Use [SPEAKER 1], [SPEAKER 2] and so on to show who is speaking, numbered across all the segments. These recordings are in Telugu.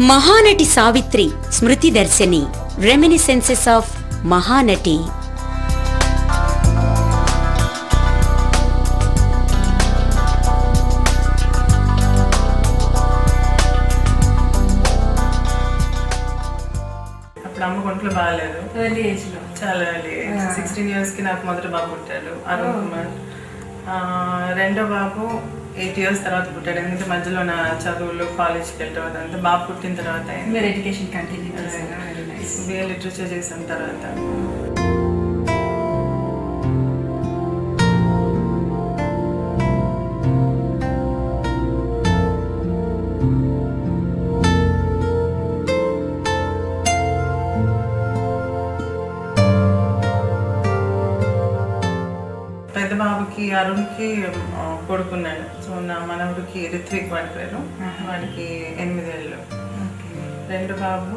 [SPEAKER 1] Mahanati Savitri Smruthi Darshini reminiscences of Mahanati.
[SPEAKER 2] అప్పుడు అమ్మ ఒంట్లో బాగాలేదు.
[SPEAKER 3] ఎర్లీ ఏజ్లో.
[SPEAKER 2] చాలా సిక్స్టీన్ ఇయర్స్కి నాకు మొదటి బాబు పుట్టాడు అరుణ్ కుమార్. ఆ, రెండో బాబు ఎయిట్ ఇయర్స్ తర్వాత పుట్టాడు. ఎందుకంటే మధ్యలో నా చదువులు కాలేజ్కి వెళ్ళడం అదంతా బాబు పుట్టిన తర్వాత
[SPEAKER 3] మీరు ఎడ్యుకేషన్ కంటిన్యూ వెరీ
[SPEAKER 2] లిటరేచర్ చేసిన తర్వాత. పెద్ద బాబుకి అరుణ్కి కొడుకున్నాడు. సో నా మనవడికి రిత్విక్ వాడి పేరు. వాడికి ఎనిమిదేళ్ళు. రెండు బాబు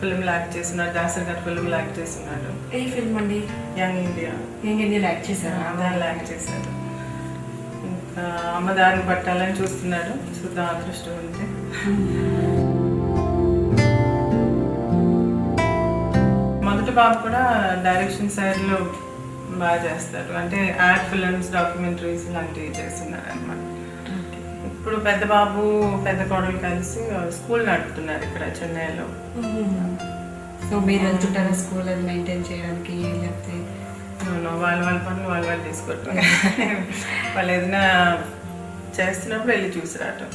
[SPEAKER 2] ఫిల్మ్ యాక్ట్ చేస్తున్నాడు. దాసరి గారు ఫిల్మ్ యాక్ట్ చేస్తున్నాడు.
[SPEAKER 3] ఏ ఫిల్మ్ అండి?
[SPEAKER 2] Young India.
[SPEAKER 3] ఏం ఇండియా యాక్ట్ చేశారా?
[SPEAKER 2] దానిలో యాక్ట్ చేశాడు. ఇంకా అమ్మ దారిని పట్టాలని చూస్తున్నాడు. చూద్దాం అదృష్టం ఉంటే. మొదటి బాబు కూడా డైరెక్షన్ సైడ్లో బాగా చేస్తారు. అంటే యాడ్ ఫిల్మ్స్ డాక్యుమెంటరీస్ లాంటివి చేస్తున్నారు అనమాట ఇప్పుడు పెద్ద బాబు పెద్ద కోడలు కలిసి స్కూల్ నడుపుతున్నారు ఇక్కడ చెన్నైలో.
[SPEAKER 3] సో మీరు వెళ్తుంటారా స్కూల్ అది మెయింటైన్ చేయడానికి లేకపోతే?
[SPEAKER 2] అవును, వాళ్ళ వాళ్ళ పనులు వాళ్ళు వాళ్ళు తీసుకుంటారు. వాళ్ళు ఏదైనా చేస్తున్నప్పుడు వెళ్ళి చూసి రావటం.